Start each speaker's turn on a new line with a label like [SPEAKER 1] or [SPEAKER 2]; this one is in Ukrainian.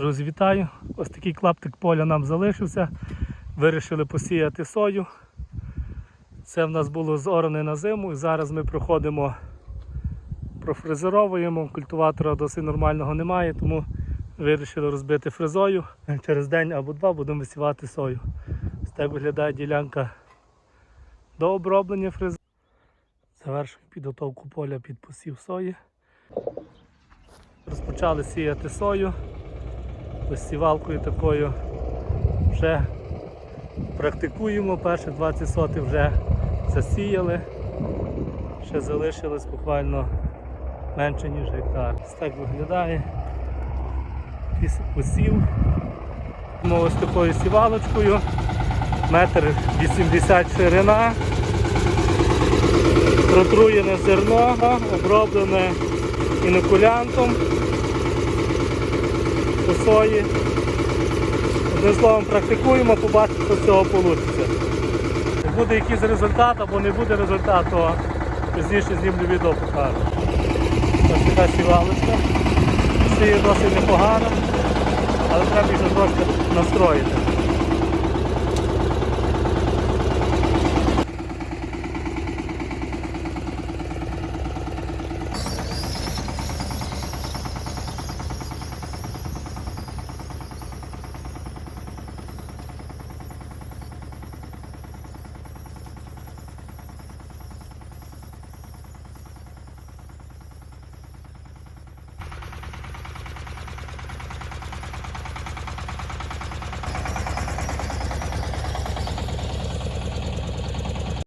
[SPEAKER 1] Друзі, вітаю! Ось такий клаптик поля нам залишився. Вирішили посіяти сою. Це в нас було зоране на зиму і зараз ми проходимо, профрезеровуємо. Культиватора досить нормального немає, тому вирішили розбити фрезою. Через день або два будемо висівати сою. Ось так виглядає ділянка до оброблення фрези. Завершую підготовку поля під посів сої. Розпочали сіяти сою. Ось сівалкою такою вже практикуємо. Перші 20 сотих вже засіяли. Ще залишилось буквально менше, ніж гектар. Ось так виглядає. Посів. Ось такою сівалочкою. Метр 80 ширина. Протруєне зерно, оброблене інокулянтом сої. Одним словом, практикуємо, побачимо, що з цього вийде. Буде якийсь результат або не буде результату, то пізніше знімлю відео покажу. Ось така сівалочка. Сіє досить непогано, але треба їх трошки настроїти.